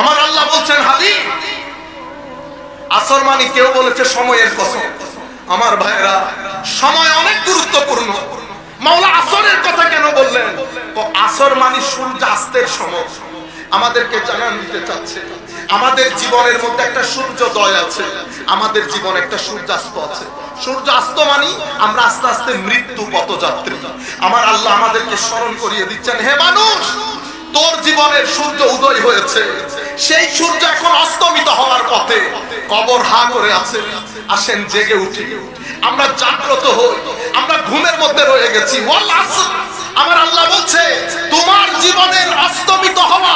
আমার আল্লাহ বলছেন, হাবিব, আসর মানে কেউ বলেছে সময়ের কসম। আমার ভাইরা সময় অনেক গুরুত্বপূর্ণ। মাওলা আসরের কথা কেন বললেন? তো আসর মানে সূর্যাস্তের সময়। আমাদেরকে জানান দিতে চাচ্ছে, আমাদের জীবনের মধ্যে একটা সূর্যোদয় আছে, আমাদের জীবনে একটা সূর্যাস্ত আছে। সূর্যাস্ত মানি আমরা আস্তে আস্তে মৃত্যু পথযাত্রী। আমার আল্লাহ আমাদেরকে স্মরণ করিয়ে দিচ্ছেন, হে মানুষ! তোর জীবনের সূর্য উদয় হয়েছে। সেই সূর্য এখন অস্তমিত হওয়ার পথে কবর হা করে আছে। আসেন জেগে উঠি। আমরা জাগ্রত হই। আমরা ঘুমের মধ্যে রয়ে গেছি। আমার আল্লাহ বলছে, তোমার জীবনের অস্তমিত হওয়া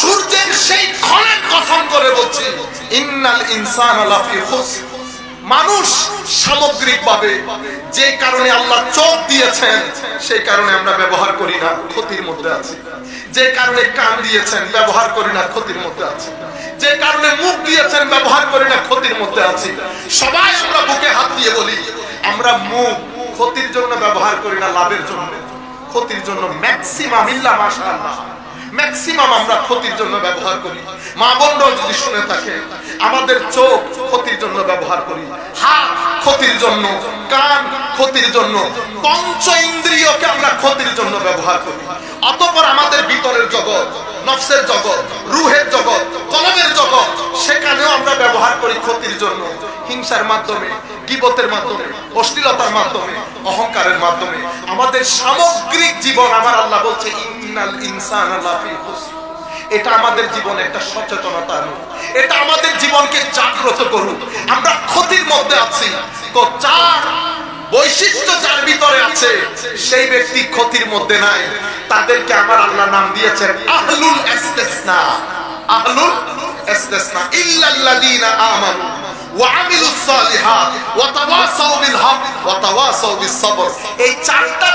সূর্যের সেই ক্ষণের কসম করে বলছি, ইন্নাল ইনসান লাফি খুসর। মানুষ সামগ্রিকভাবে যে কারণে আল্লাহ চোখ দিয়েছেন, সেই কারণে আমরা ব্যবহার করি না, ক্ষতির মধ্যে আছি। যে কারণে কান দিয়েছেন, ব্যবহার করি না, ক্ষতির মধ্যে আছি। যে কারণে মুখ দিয়েছেন, ব্যবহার করি না, ক্ষতির মধ্যে আছি। সবাই আমরা বুকে হাত দিয়ে বলি, আমরা মুখ ক্ষতির জন্য ব্যবহার করি না, লাভের জন্য। ক্ষতির জন্য ম্যাক্সিমাম ইল্লা মাশাআল্লাহ। ম্যাক্সিমাম আমরা ক্ষতির জন্য ব্যবহার করি। মা বোনরাও যদি শুনে থাকে, আমাদের চোখ ক্ষতির জন্য ব্যবহার করি। হাত ক্ষতির জন্য, কান ক্ষতির জন্য, পঞ্চ ইন্দ্রিয়কে আমরা ক্ষতির জন্য ব্যবহার করি। অতপর আমাদের ভিতরের জগৎ নফসের জগৎ, রুহের জগৎ, কলমের জগৎ, সেখানেও আমরা ব্যবহার করি ক্ষতির জন্য। হিংসার মাধ্যমে কিবতের মাধ্যমে, অশ্লীলতার মাধ্যমে, অহংকারের মাধ্যমে। আমাদের সামগ্রিক জীবন, আমার আল্লাহ বলছে, ইন্নাল ইনসান খুসর এটা আমাদের জীবনে একটা সচেতনতা আনুক। এটা আমাদের জীবনকে জাগ্রত করুক। আমরা ক্ষতির মধ্যে আছি। তো চার বৈশিষ্ট্য যার ভিতরে আছে, সেই ব্যক্তি ক্ষতির মধ্যে নাই। তাদেরকে আমার আল্লাহ নাম দিয়েছেন আহলুল ইস্তিসনা। আহলুল ইস্তিসনা। ইল্লাল্লাযীনা আমানু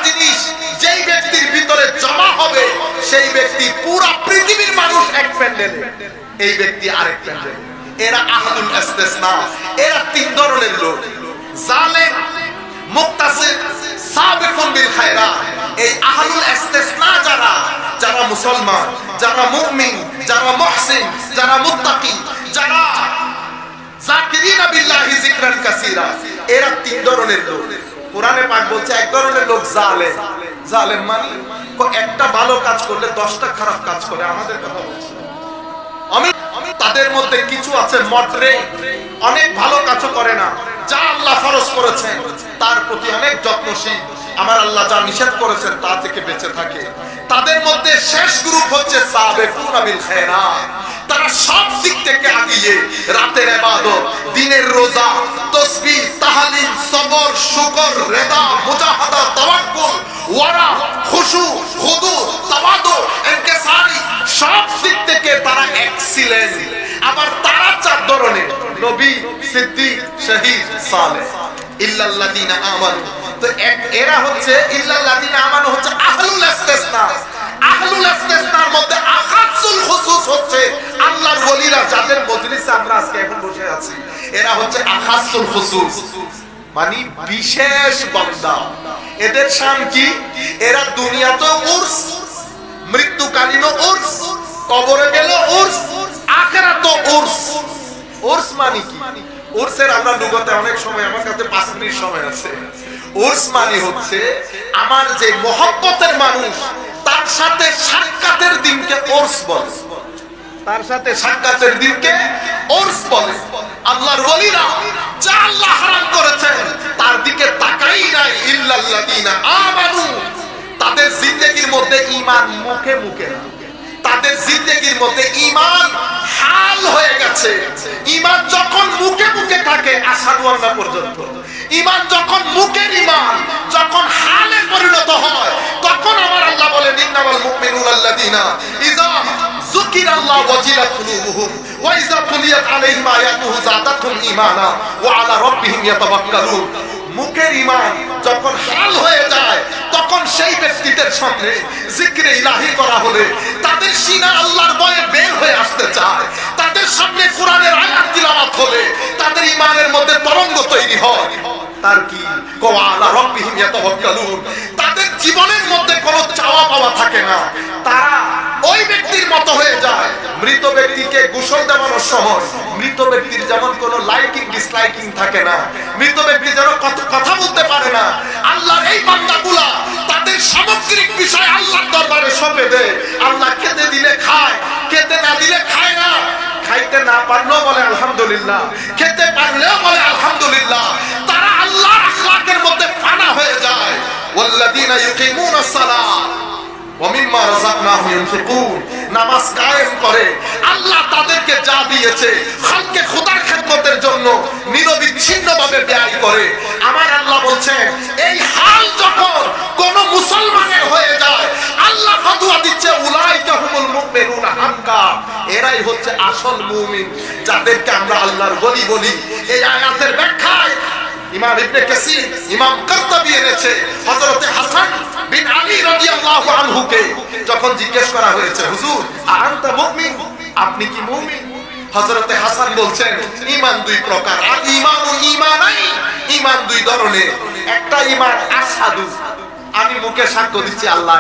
জিনিস যেই ব্যক্তির ভিতরে জমা হবে, সেই ব্যক্তি পুরো পৃথিবীর মানুষ এক ব্যক্তি আরেক এরা এরা তিন ধরনের লোক। জালেম মুক্তাসির বিল এই আহলুল ইস্তিসনা যারা যারা মুসলমান, যারা মুমিন, যারা মুহসিন, যারা মুত্তাকি, যারা জাকিরিনা বিল্লাহি যিকরান কাসীরা, এরা তিন ধরনের লোক। কোরআনে পাক বলছে, এক ধরনের লোক জালেম। জালেম মানে একটা ভালো কাজ করলে দশটা খারাপ কাজ করে, আমাদের কথা বলছে। আমি তাদের মধ্যে কিছু আছে মডরে অনেক ভালো কাজও করে না। যা আল্লাহ ফরজ করেছেন তার প্রতি অনেক যত্নশীল। আমার আল্লাহ যা নিষেধ করেছেন, তা থেকে বেঁচে থাকে। তাদের মধ্যে শেষ গ্রুপ হচ্ছে তারা সব দিক থেকে আগিয়ে রাতের ইবাদত দিনের রোজা, তসবিহ, তাহলিল, সবর, শুকর, রেদা, মুজাহাদা, তাওয়াক্কুল, ওয়ারা, খুশু, খুদু, তাওয়াদু ইনকিসারি সব দিক থেকে তারা এক্সিলেন্ট আবার তারা চার ধরনের। নবী, সিদ্দিক, শহীদ ইল্লাল্লাযিনা আমানু। তো এরা হচ্ছে ইল্লাল্লাযিনা আমানু হচ্ছে আহলুল ইস্তিসনা। আহলুল ইস্তিসনার মধ্যে আখাসুল খুসুস হচ্ছে আল্লাহর ওলিরা, যাদের মজলিসে আমরা আজকে এখন বসে আছি। এরা হচ্ছে আখাসুল খুসুস। মানে বিশেষ বান্দা। এদের শান কি? এরা দুনিয়াতে উর্স। মৃত্যুকালীন উর্স, কবরে গেল উর্স আখেরাত উর্স। উর্স মানে কি? উর্সের আমরা লুগতে অনেক সময় আমার কাছে পাঁচ মিনিট সময় আছে। উর্স মানে হচ্ছে আমার যে মহব্বতের মানুষ, তার সাথে সাক্ষাতের দিনকে উর্স বলে। তার সাথে সাক্ষাতের দিনকে ওরস বলে। আল্লাহর ওলিরা যা আল্লাহ হারাম করেছেন, তার দিকে তাকাই নাই। ইল্লাল্লাযিনা আমানু। তাদের জিন্দেগির মধ্যে ঈমান মুখে মুখে তাদের জিন্দেগির মধ্যে ঈমান হাল হয়ে গেছে। ঈমান যখন মুখে মুখে থাকে আসাদু আল্লাহ পর্যন্ত। ঈমান যখন মুখের ঈমান, যখন হালে পরিণত হয়, তখন আমার আল্লাহ বলেন, ইন্নামাল মুমিনুনা আল্লাযিনা ইযা যুকিরা আল্লাহ ওয়াজিলাত কুলুবুহুম ওয়া ইযা তুলিয়াত আলাইহিম আয়াতুহু যাদাতহুম ওয়া আলা রাব্বিহিম ইয়াতাওয়াক্কালুন। মুখের ইমান যখন হাল হয়ে যায়, তখন সেই ব্যক্তিদের সামনে জিক্রে ইলাহি করা হলে তাদের সিনা আল্লাহর বয়ে বের হয়ে আসতে চায়। তাদের সামনে কোরআনের আয়াত তিলাওয়াত হলে তাদের ইমানের মধ্যে তরঙ্গ তৈরি হয়। তার কি? কোয়ালা রব্বিহিম ইয়াতাওয়াক্কালুন। তাদের জীবনের মধ্যে কোনো চাওয়া পাওয়া থাকে না। তারা ওই ব্যক্তির মতো হয়ে যায় মৃত ব্যক্তিকে গোসল দেওয়ানোর সময় মৃত ব্যক্তির যেমন কোনো লাইকিং ডিসলাইকিং থাকে না। মৃত ব্যক্তি যেন কথা বলতে পারে না। আল্লাহর এই বান্দাগুলা তাদের সামগ্রিক বিষয় আল্লাহর দরবারে সঁপে দেয়। আল্লাহ খেতে দিলে খায়, খেতে না দিলে খায় না। খাইতে না পারলেও বলে আলহামদুলিল্লাহ, খেতে পারলেও বলে আলহামদুলিল্লাহ। তারা আল্লাহর আখলাকের মধ্যে ফানা হয়ে যায়। ওয়াল্লাযীনা ইউকিমুনাস সালাত ওমিম্মা রাযাকনাহুম ইউনফিকুন। নামাজ কায়েম করে। আল্লাহ তাদেরকে যা দিয়েছে, খালকে খোদার খেদমতের জন্য নিরবিচ্ছিন্নভাবে ব্যয় করে। আমার আল্লাহ বলছেন, এই হাল যখন কোন মুসলমানের হয়ে যায়, আল্লাহ ফতোয়া দিচ্ছে, উলাইকা হুমুল মুমিনুনা হাক্কা। এরাই হচ্ছে আসল মুমিন, যাদেরকে আমরা আল্লাহর বলি বলি। এই আয়াতের ব্যাখ্যায় ইমাম ইবনে কাসির, ইমাম কারতাবি এনেছে হযরত হাসান বিন আলী রাদিয়াল্লাহু আনহুকে যখন জিজ্ঞেস করা হয়েছে, হুজুর আনতা মুমিন? আপনি কি মুমিন? হযরত হাসান বলছেন ঈমান দুই প্রকার। আর ঈমানু ঈমানাই ঈমান দুই ধরনের। একটা ঈমান আশহাদু, আমি মুখে সাক্ষ্য দিচ্ছি আল্লাহ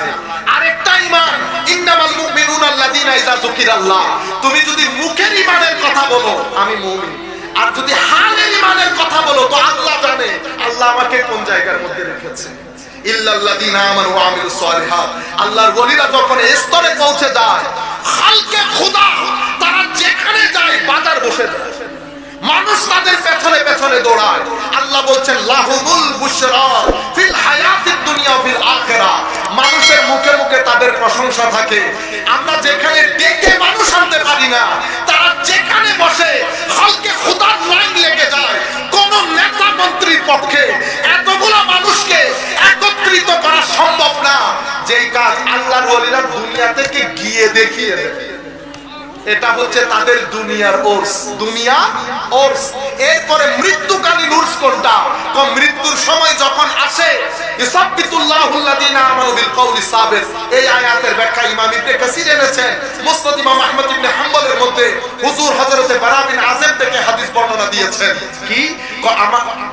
আরেকটা ঈমান, ইন্নামাল মুমিনুনা আল্লাযীনা ইযা যুকিরাল্লাহ। তুমি যদি মুখের ঈমানের কথা বলো, আমি মুমিন। আর যদি হালের ইমানের কথা বলো, তো আল্লাহ জানে আল্লাহ আমাকে কোন জায়গার মধ্যে রেখেছে। ওলিরা যখন স্তরে পৌঁছে হালকে তারা যেখানে যায় বাজার বসে যায় মানুষ তাদের পেছনে পেছনে দৌড়ায়। আল্লাহ বলছেন, লাহুমুল বুশরা ফিল হায়াতিদ দুনিয়া ফিল আখিরা। মানুষের মুখে মুখে তাদের প্রশংসা থাকে। আমরা যেখানে ডেকে মানুষ আনতে পারি না, তারা যেখানে বসে হালকে খোদার লাইন লেগে যায়। কোন নেতা মন্ত্রীর পক্ষে এতগুলো মানুষকে একত্রিত করা সম্ভব না। যেই কাজ আল্লাহর ওলিরা দুনিয়া থেকে গিয়ে দেখিয়ে দেয় এটা হচ্ছে তাদের দুনিয়ার ওর্স। দুনিয়া, ওর্স। এরপরে মৃত্যুকালীন উর্স কোনটা? মৃত্যুর সময় যখন আসে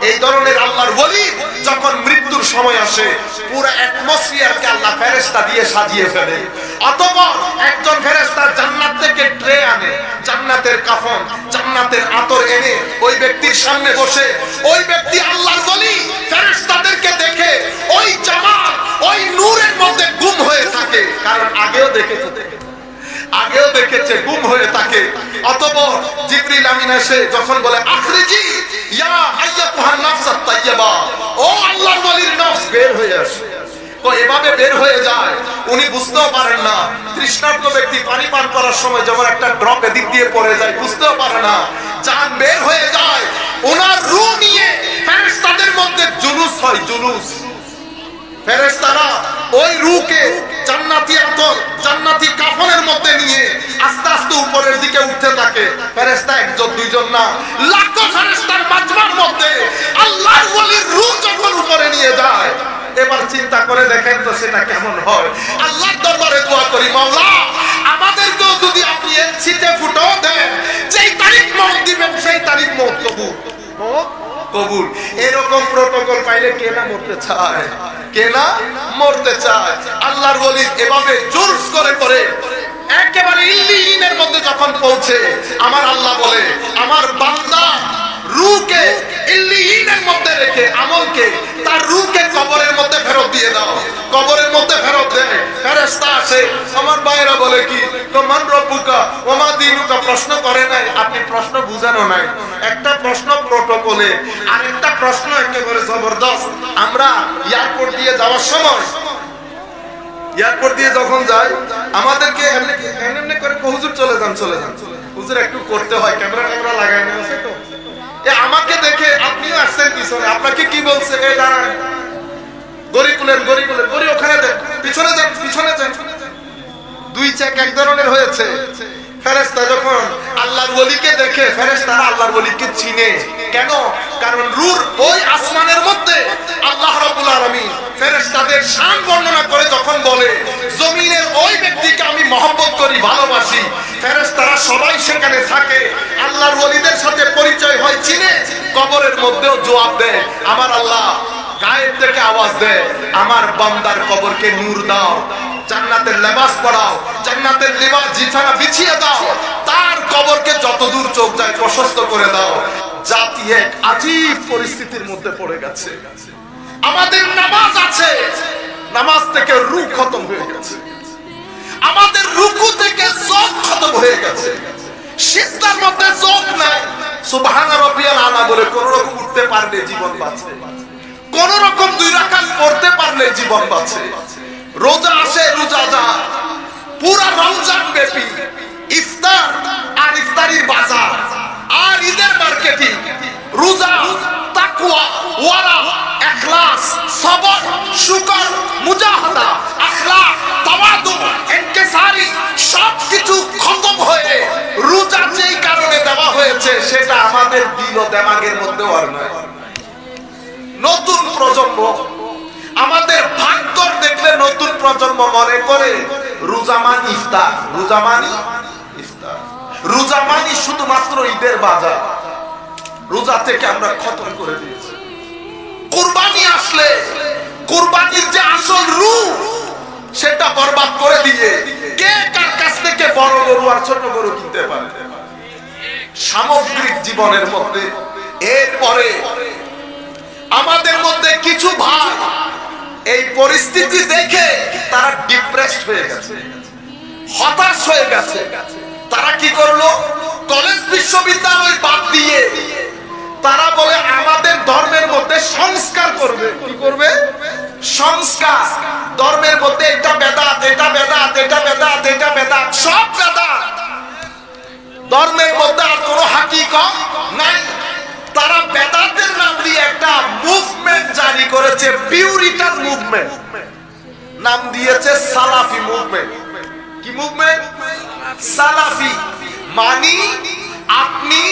এই ধরনের যখন মৃত্যুর সময় আসে, পুরো অ্যাটমসফিয়ারকে আল্লাহ ফেরেশতা দিয়ে সাজিয়ে ফেলে। অথবা একজন ফেরেশতা কাফন জান্নাতের আতর এনে ওই ব্যক্তির সামনে বসে, ওই ব্যক্তি আল্লাহর বলি, ফেরেশতাদেরকে দেখে ওই জামাল ওই নূরের মধ্যে গুম হয়ে থাকে। কারণ আগেও দেখেছে আগেও দেখেছে, গুম হয়ে থাকে। অতঃপর জিবরিল আমিন এসে যখন বলে, আখরিজি, ইয়া আইয়াতুহান নাফসাত তাইয়্যিবা। ও আল্লাহর ওলির নফস বের হয়ে আসে। তো এভাবে বের হয়ে যায়। উনি বুঝতেও পারেন না। তৃষ্ণার্ত ব্যক্তি পানি পান করার সময় যেমন একটা ড্রপ এদিক দিয়ে পড়ে যায়, বুঝতেও পারে না। জান বের হয়ে যায়। ওনার রু নিয়ে ফেরেশতাদের মধ্যে জুলুস হয়, জুলুস। ফেরেশতারা ওই রূকে জান্নাতি আতর, জান্নাতি কাফনের মধ্যে নিয়ে আস্তে আস্তে উপরের দিকে উঠতে থাকে। ফেরেশতা একজন, দুইজন না। লাখো ফেরেশতার মাজমার মধ্যে আল্লাহর ওলির রূহ যখন উপরে নিয়ে যায় এবার চিন্তা করে দেখেন তো সেটা কেমন হয়। আল্লাহর দরবারে দোয়া করি, মাওলা, আমাদেরকেও যদি আপনি এর ছিটে ফুটো দেন, যেই তারিখ মত দিবেন, সেই তারিখ মত কবুল। কবুল। এরকম প্রটোকল পাইলে কে না মরতে চায়? কে না মরতে চায়? আল্লাহর ওলি এভাবে জোরস করে করে, একেবারে ইল্লিনের মধ্যে যখন পৌঁছে, আমার আল্লাহ বলে, আমার বান্দা রূকে জবরদস্ত। আমরা এয়ারপোর্ট দিয়ে যাওয়ার সময়, এয়ারপোর্ট দিয়ে যখন যাই, আমাদেরকে এমনি এমনি করে হুজুর চলে যান চলে যান। হুজুর একটু করতে হয় ক্যামেরা ক্যামেরা লাগাই না আছে তো। আমাকে দেখে আপনিও আসছেন পিছনে। আপনাকে কি বলছে? এই দাঁড়ান। গড়ি কুলেন গরি কুলেন ওখানে দেন, পিছনে যান পিছনে যান দুই চেক এক ধরনের হয়েছে। ফেরেশতা যখন আল্লাহর ওলিকে দেখে, ফেরেশতারা আল্লাহর ওলিকে চিনে। কেন? কারণ রূর ওই আসমানের মধ্যে আল্লাহ রাব্বুল আলামিন ফেরেশতাদের শান বর্ণনা করে যখন বলে, জমিনের ওই ব্যক্তিকে আমি মহব্বত করি, ভালোবাসি। ফেরেশতারা সবাই সেখানে থাকে। আল্লাহর ওলিদের সাথে পরিচয় হয় চিনে, কবরের মধ্যেও জবাব দেয়, আমার আল্লাহ গায়েব থেকে আওয়াজ দেয়, আমার বান্দার কবরকে নূর দাও। জান্নাতের লেবাস পরাও, জান্নাতের লেবাস বিছানা বিছিয়ে দাও, তার কবরকে যতদূর চোখ যায় প্রশস্ত করে দাও। জাতি এক আজীব পরিস্থিতির মধ্যে পড়ে গেছে। আমাদের নামাজ আছে, নামাজ থেকে রু খতম হয়ে গেছে। আমাদের রুকু থেকে চোখ খতম হয়ে গেছে। সিজদার মধ্যে চোখ নাই। সুবহান রাব্বিয়াল আলা বলে কোন রকম উঠতে পারলে জীবন বাঁচে। কোন রকম দুই রাকাত পড়তে পারলে জীবন বাঁচে। রোজা আছে, রোজা যা। পুরা রমজান ব্যাপী। ইফতার আর ইফতারির বাজার। আর ঈদের মার্কেটিং। রোজা, তাকওয়া, ওয়ারা ইখলাস সবর, শুকর, মুজাহাদা, আখলাক তাওয়াদু ইনকিসারি সব কিছু খতম হয়ে রোজা যেই কারণে দেওয়া হয়েছে, সেটা আমাদের দিল ও দেমাগের মধ্যে আর নয়। নতুন প্রজন্ম আমাদের ভাগ্যর দেখলে নতুন প্রজন্ম মনে করে। রোজামান ইফতার। রোজামানি ইফতার। রোজামানি শুধুমাত্র ঈদের বাজার। রোজা থেকে আমরা খতম করে দিয়েছি। কুরবানি আসলে, কুরবানির যে আসল রূপ, সেটা বরবাদ করে দিয়ে কে কার কাছ থেকে বড় গরু আর ছোট গরু কিনতে পারে? সামগ্রিক জীবনের মধ্যে। এরপরে আমাদের মধ্যে কিছু ভাই এই পরিস্থিতি দেখে তারা ডিপ্রেসড হয়ে গেছে, হতাশ হয়ে গেছে। তারা কি করল? কলেজ বিশ্ববিদ্যালয় বাদ দিয়ে তারা বলে, আমাদের ধর্মের মধ্যে সংস্কার করবে। কি করবে? সংস্কার। ধর্মের মধ্যে এটা বেদাত এটা বেদাত এটা বেদাত এটা বেদাত, সব বেদাত। ধর্মের মধ্যে আর কোনো হাকিকত নাই। তারা বেদাতের নাম দিয়ে একটা মুভমেন্ট মুভমেন্ট নাম দিয়েছে সালাফি মুভমেন্ট কি মুভমেন্ট সালাফি মানি আপনি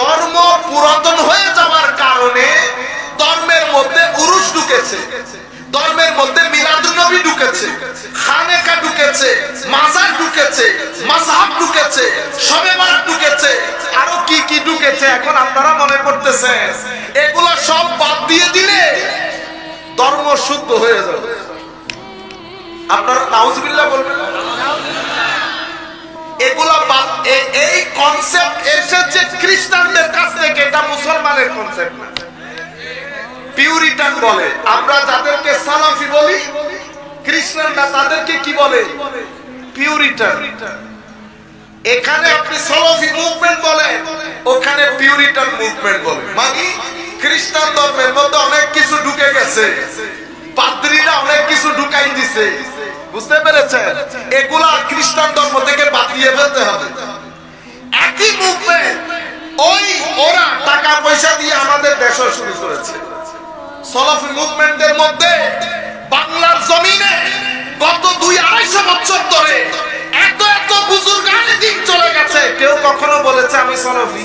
ধর্ম পুরাতন হয়ে যাওয়ার কারণে ধর্মের মধ্যে উরুষ ঢুকেছে। ধর্মের মধ্যে মিলাদুন্নবী ঢুকেছে। খানেকা ঢুকেছে, মাজার ঢুকেছে মাসাহাব ঢুকেছে, সবে বারাত ঢুকেছে। আরও কি কি ঢুকেছে এখন আপনারা মনে করতেছেন? এগুলা সব বাদ দিয়ে দিলে ধর্ম শুদ্ধ হয়ে যাবে। আপনারা নাউজুবিল্লাহ বলবেন? এগুলা এই কনসেপ্ট এসেছে খ্রিস্টানদের কাছ থেকে, এটা মুসলমানের কনসেপ্ট না। পিউরিটান বলে। আমরা যাদেরকে সালাফি বলি, খ্রিস্টানরা তাদেরকে কি বলে? পিউরিটান এখানে আপনি সালাফি মুভমেন্ট বলেন, ওখানে পিউরিটান মুভমেন্ট বলে। মানে খ্রিস্টান ধর্মের মধ্যে অনেক কিছু ঢুকে গেছে। পাদ্রীরা অনেক কিছু ঢুকাই দিছে। বুঝতে পেরেছে এগুলা খ্রিস্টান ধর্ম থেকে বাদ দিয়ে ফেলতে হবে। একই মুভমেন্ট ওই ওরা টাকা পয়সা দিয়ে আমাদের দেশ শুরু করেছে। সলাফি মুভমেন্টের মধ্যে বাংলার জমিনে গত দুই আড়াইশো বছর ধরে এত এত বুজুর্গানি দিন চলে গেছে। কেউ কখনো বলেছে আমি সলাফি।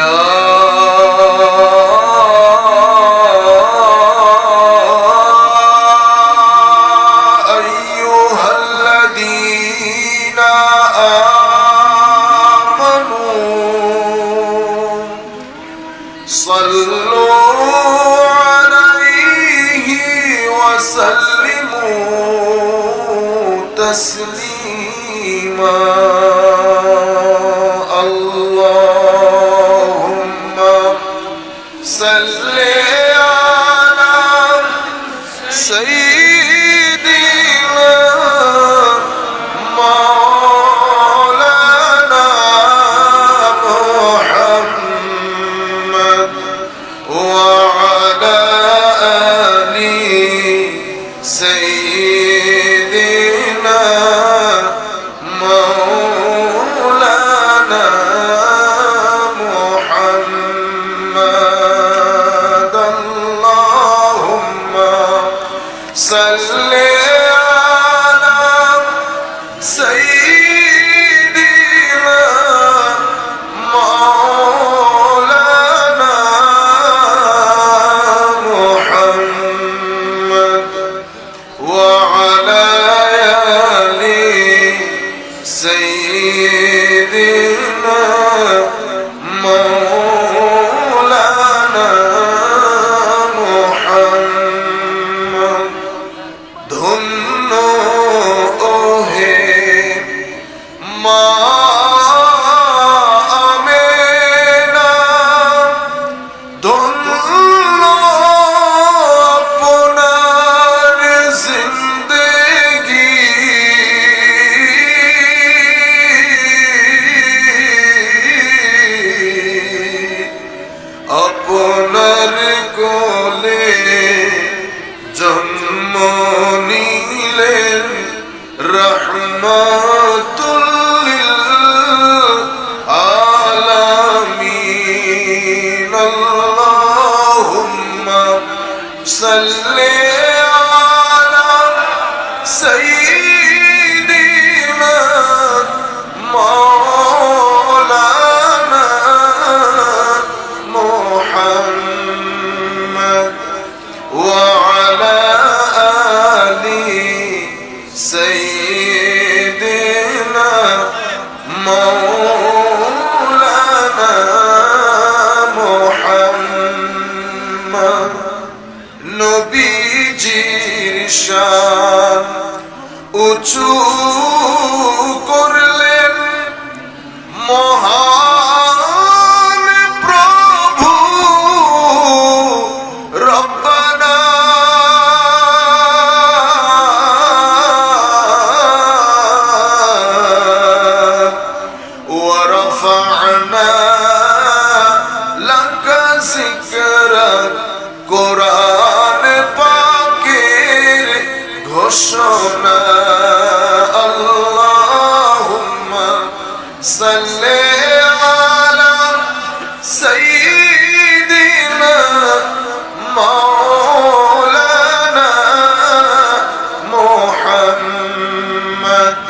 안녕. صل على سيدنا Uh,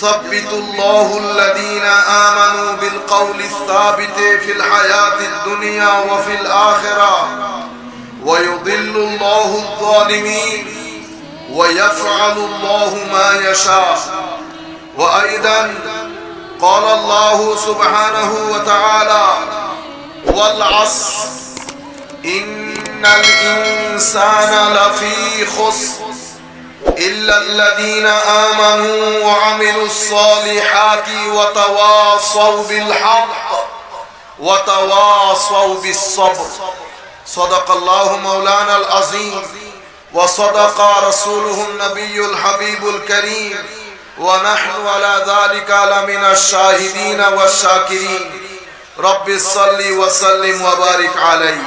يثبت الله الذين آمنوا بالقول الثابت في الحياة الدنيا وفي الآخرة ويضل الله الظالمين ويفعل الله ما يشاء وأيضا قال الله سبحانه وتعالى والعصر إن الإنسان لفي خسر إلا الذين آمنوا وعملوا الصالحات وتواصوا بالحق وتواصوا بالصبر. صدق الله مولانا العظيم وصدق رسوله النبي الحبيب الكريم ونحن على ذلك لمن الشاهدين والشاكرين. رب صل وسلم وبارك عليه.